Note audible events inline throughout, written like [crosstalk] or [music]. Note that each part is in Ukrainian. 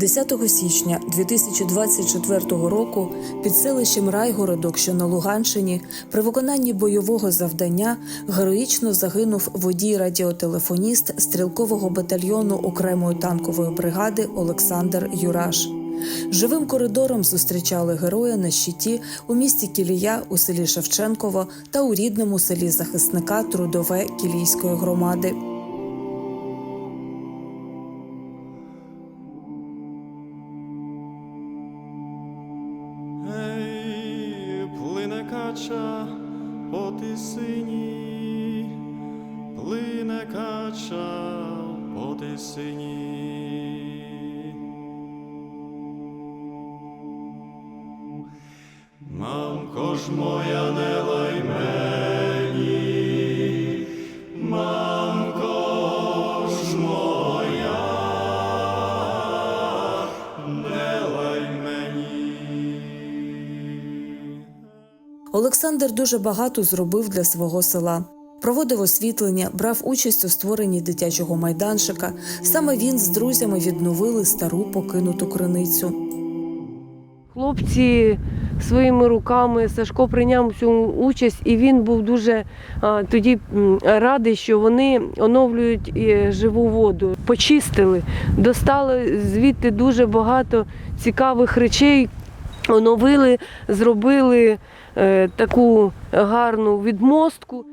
10 січня 2024 року під селищем Райгородок, що на Луганщині, при виконанні бойового завдання героїчно загинув водій радіотелефоніст стрілкового батальйону окремої танкової бригади Олександр Юраш. Живим коридором зустрічали героя на щиті у місті Кілія у селі Шевченково та у рідному селі захисника Трудове Кілійської громади. По. Мамко ж моя не лай мені, мамко ж моя, не лай мені. Олександр дуже багато зробив для свого села. Проводив освітлення, брав участь у створенні дитячого майданчика. Саме він з друзями відновили стару покинуту криницю. Хлопці своїми руками Сашко прийняв цьому участь, і він був дуже а, тоді радий, що вони оновлюють е, живу воду. Почистили, достали звідти дуже багато цікавих речей, оновили, зробили е, таку гарну відмостку.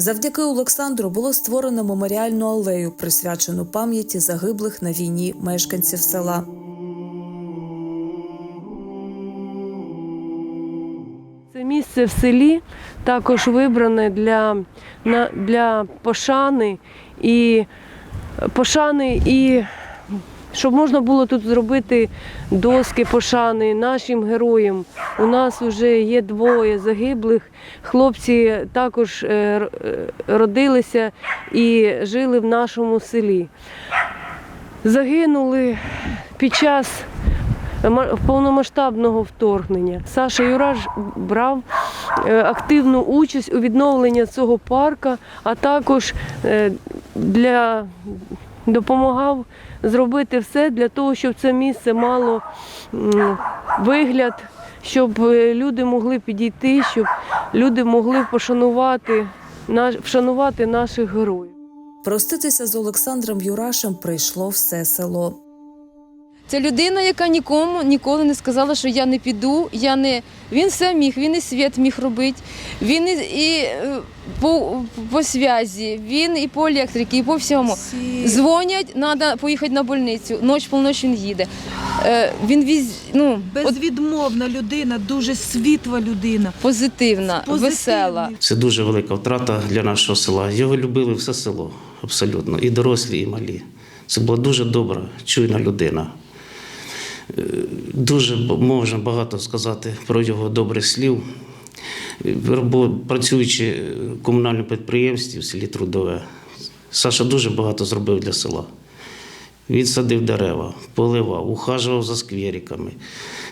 Завдяки Олександру було створено меморіальну алею, присвячену пам'яті загиблих на війні мешканців села. Це місце в селі також вибране для, для пошани і пошани і щоб можна було тут зробити доски пошани нашим героям. У нас вже є двоє загиблих. Хлопці також е, е, родилися і жили в нашому селі. Загинули під час повномасштабного вторгнення. Саша Юраш брав е, активну участь у відновленні цього парка, а також для допомагав зробити все для того, щоб це місце мало вигляд, щоб е, люди могли підійти, щоб люди могли пошанувати вшанувати наших героїв. Проститися з Олександром Юрашем прийшло все село. Це людина, яка нікому ніколи не сказала, що я не піду. Я не він все міг, він і світ міг робити. Він і, і е, по, по зв'язі, він і по електриці, і по всьому. Дзвонять, треба поїхати на больницю. Ноч полночь він їде. Е, він віз, ну, от Безвідмовна людина, дуже світла людина. позитивна, Позитивний. весела. Це дуже велика втрата для нашого села. Його любили все село, абсолютно, і дорослі, і малі. Це була дуже добра, чуйна людина. Е, Дуже можна багато сказати про його добрих слів. Працюючи в комунальному підприємстві в селі Трудове, Саша дуже багато зробив для села. Він садив дерева, поливав, ухажував за сквериками.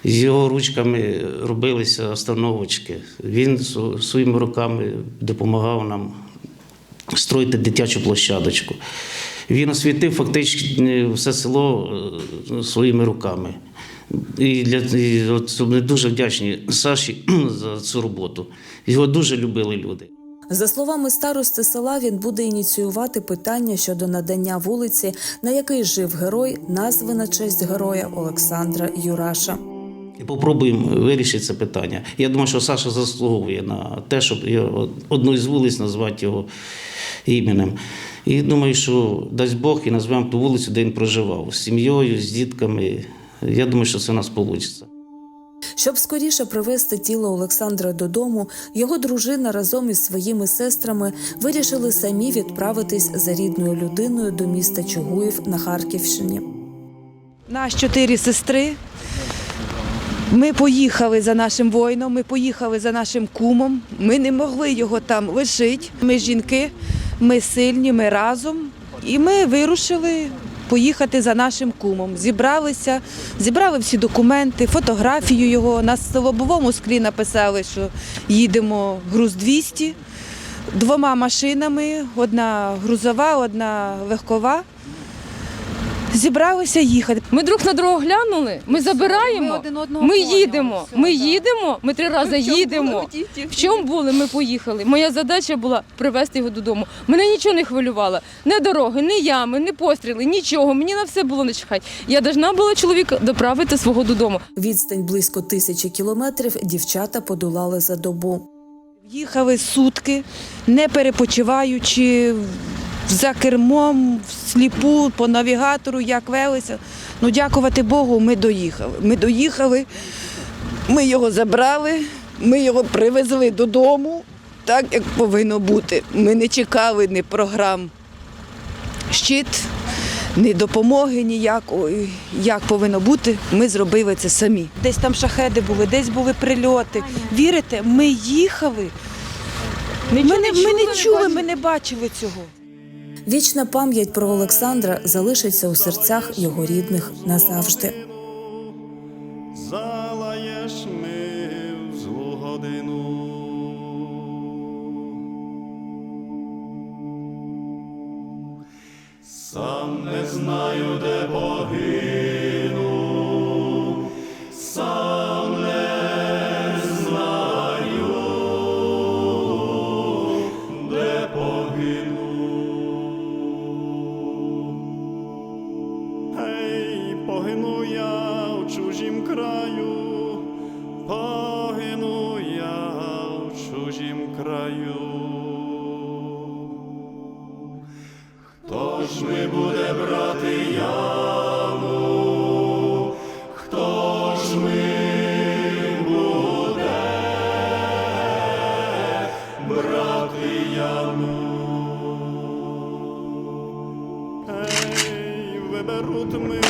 З його ручками робилися остановочки. Він своїми руками допомагав нам строїти дитячу площадочку. Він освітив фактично все село е, своїми руками. І для і от ми дуже вдячні Саші [clears throat] за цю роботу. Його дуже любили люди. За словами старости села, він буде ініціювати питання щодо надання вулиці, на якій жив герой, назви на честь героя Олександра Юраша. І попробуємо вирішити це питання. Я думаю, що Саша заслуговує на те, щоб одну із вулиць назвати його іменем. І думаю, що дасть Бог і назвемо ту вулицю, де він проживав, з сім'єю, з дітками. Я думаю, що це у нас вийде. Щоб скоріше привезти тіло Олександра додому, його дружина разом із своїми сестрами вирішили самі відправитись за рідною людиною до міста Чугуїв на Харківщині. Нас чотири сестри. Ми поїхали за нашим воїном, ми поїхали за нашим кумом. Ми не могли його там лишити. Ми жінки, ми сильні, ми разом. І ми вирушили поїхати за нашим кумом. Зібралися, зібрали всі документи, фотографію його. На столобовому склі написали, що їдемо груз 200 двома машинами: одна грузова, одна легкова. Зібралися їхати. Ми друг на другу глянули, ми забираємо, Ми один одного ми поняли, їдемо, все, ми їдемо, ми три рази їдемо. В чому були, ми поїхали. Моя задача була привезти його додому. Мене нічого не хвилювало. Не дороги, не ями, не постріли, нічого. Мені на все було не начхать. Я должна була чоловіка доправити свого додому. Відстань близько тисячі кілометрів дівчата подолали за добу. Їхали сутки, не перепочиваючи за кермом, всліпу, по навігатору, як велися. Ну, дякувати Богу, ми доїхали. Ми доїхали, ми його забрали, ми його привезли додому, так як повинно бути. Ми не чекали ні програм щит, ні допомоги ніякої. Як повинно бути, ми зробили це самі. Десь там шахеди були, десь були прильоти. Вірите, ми їхали. Ми не, ми не чули, ми не бачили цього. Вічна пам'ять про Олександра залишиться у серцях його рідних назавжди. Залаєш ми в злу годину. Сам не знаю, де погину, краю, погину я в чужім краю. Хто ж ми буде брати яму? Хто ж ми буде брати яму? Ей, виберуть ми